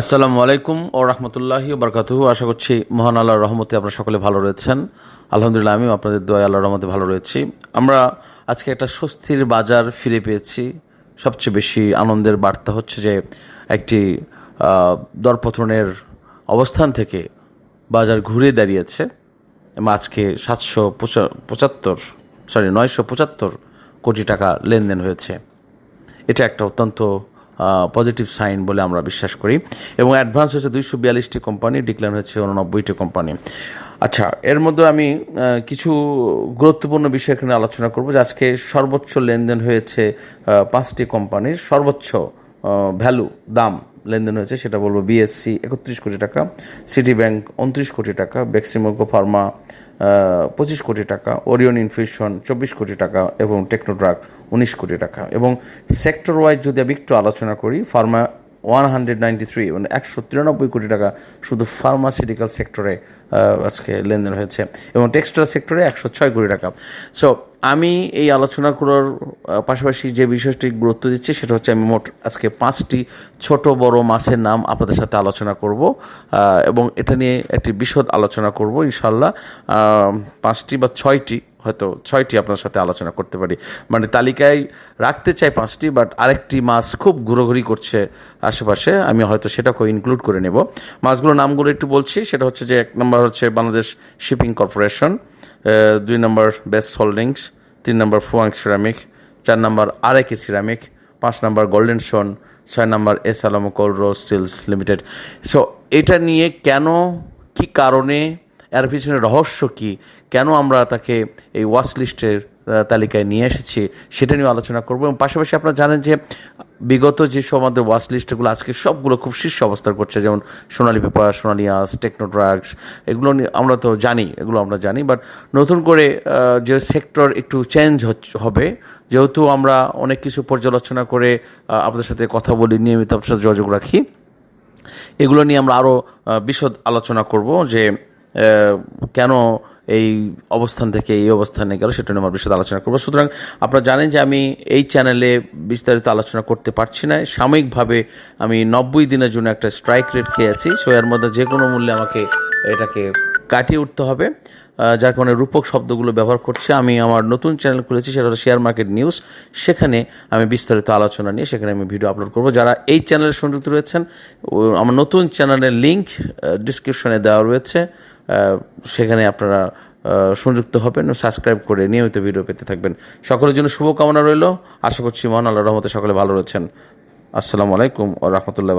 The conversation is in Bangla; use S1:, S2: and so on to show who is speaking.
S1: আসসালামু আলাইকুম ও রহমতুল্লাহি বরকাতুহু। আশা করছি মহান আল্লাহর রহমতে আপনারা সকলে ভালো রয়েছেন। আলহামদুলিল্লাহ, আমিও আপনাদের দোয়া আল্লাহর রহমতে ভালো রয়েছি। আমরা আজকে একটা স্বস্তির বাজার ফিরে পেয়েছি। সবচেয়ে বেশি আনন্দের বার্তা হচ্ছে যে একটি দরপতনের অবস্থান থেকে বাজার ঘুরে দাঁড়িয়েছে। এবং আজকে সাতশো পঁচাত্তর সরি নয়শো পঁচাত্তর কোটি টাকা লেনদেন হয়েছে। এটা একটা অত্যন্ত পজিটিভ সাইন বলে আমরা বিশ্বাস করি। এবং অ্যাডভান্স হয়েছে দুইশো বিয়াল্লিশটি কোম্পানি ডিক্লার হয়েছে উননব্বইটি কোম্পানি আচ্ছা এর মধ্যে আমি কিছু গুরুত্বপূর্ণ বিষয় এখানে আলোচনা করব। যে আজকে সর্বোচ্চ লেনদেন হয়েছে পাঁচটি কোম্পানির। সর্বোচ্চ ভ্যালু দাম লেনদেন হয়েছে, সেটা বলব বিএসসি, একত্রিশ কোটি টাকা। সিটি ব্যাংক উনত্রিশ কোটি টাকা। বেক্সিমোকো ফার্মা পঁচিশ কোটি টাকা ওরিয়ন ইনফিউশন চব্বিশ কোটি টাকা এবং টেকনোড্রাগ উনিশ কোটি টাকা। এবং সেক্টর ওয়াইজ যদি আমি একটু আলোচনা করি pharma one hundred ninety three মানে একশো তিরানব্বই কোটি টাকা শুধু ফার্মাসিউটিক্যাল সেক্টরে আজকে লেনদেন হয়েছে এবং টেক্সটাইল সেক্টরে একশো ছয় কোটি টাকা। সো আমি এই আলোচনা করার পাশাপাশি যে বিষয়টি গুরুত্ব দিচ্ছি সেটা হচ্ছে আমি মোট আজকে পাঁচটি ছোট বড় মাছের নাম আপনাদের সাথে আলোচনা করব এবং এটা নিয়ে একটি বিশদ আলোচনা করব ইনশাল্লাহ পাঁচটি বা ছয়টি হয়তো ছয়টি আপনার সাথে আলোচনা করতে পারি। মানে তালিকায় রাখতে চাই পাঁচটি বাট আরেকটি মাছ খুব ঘুরোঘুরি করছে আশেপাশে, আমি হয়তো সেটাকেও ইনক্লুড করে নেব। মাছগুলোর নামগুলো একটু বলছি, সেটা হচ্ছে যে এক নম্বর হচ্ছে বাংলাদেশ শিপিং কর্পোরেশন দুই নম্বর বেস্ট হোল্ডিংস, তিন নম্বর ফুয়াং সিরামিক, চার নম্বর আর আরেকে সিরামিক, পাঁচ নম্বর গোল্ডেন শোন ছয় নম্বর এস আলম কোলরো স্টিলস লিমিটেড। সো এটা নিয়ে কেন, কি কারণে এর পিছনে রহস্য কি? কেন আমরা তাকে এই ওয়াচ লিস্টের তালিকায় নিয়ে এসেছি? সেটা নিয়ে আলোচনা করব এবং পাশাপাশি আপনারা জানেন যে বিগত যেসব আমাদের ওয়াচ লিস্টগুলো আজকে সবগুলো খুব শীর্ষ অবস্থান করছে। যেমন সোনালি পেপার সোনালী আস টেকনো ড্রাগস এগুলো আমরা তো জানি, এগুলো আমরা জানি বাট নতুন করে যে সেক্টর একটু চেঞ্জ হবে, যেহেতু আমরা অনেক কিছু পর্যালোচনা করে আপনাদের সাথে কথা বলি, নিয়মিত আপনার সাথে যোগাযোগ রাখি, এগুলো নিয়ে আমরা আরও বিশদ আলোচনা করব যে কেন এই অবস্থান থেকে এই অবস্থানে গেল সেটা নিয়ে আমার বিশদ আলোচনা করব। সুতরাং আপনারা জানেন যে আমি এই চ্যানেলে বিস্তারিত আলোচনা করতে পারছি না। সাময়িকভাবে আমি নব্বই দিনের জন্য একটা স্ট্রাইক রেট খেয়েছি। সো এর মধ্যে যে কোনো মূল্যে আমাকে এটাকে কাটিয়ে উঠতে হবে। যার কারণে রূপক শব্দগুলো ব্যবহার করছে। আমি আমার নতুন চ্যানেল খুলেছি, সেটা হলো শেয়ার মার্কেট নিউজ সেখানে আমি বিস্তারিত আলোচনা নিয়ে সেখানে আমি ভিডিও আপলোড করব। যারা এই চ্যানেলে সংযুক্ত রয়েছেন আমার নতুন চ্যানেলের লিঙ্ক ডিসক্রিপশনে দেওয়া রয়েছে। সেখানে আপনারা সংযুক্ত হবেন ও সাবস্ক্রাইব করে নিয়মিত ভিডিও পেতে থাকবেন। সকলের জন্য শুভকামনা রইল। আশা করছি মহান আল্লাহ রহমতে সকলে ভালো রয়েছেন। আসসালামু আলাইকুম ও রহমতুল্লাহ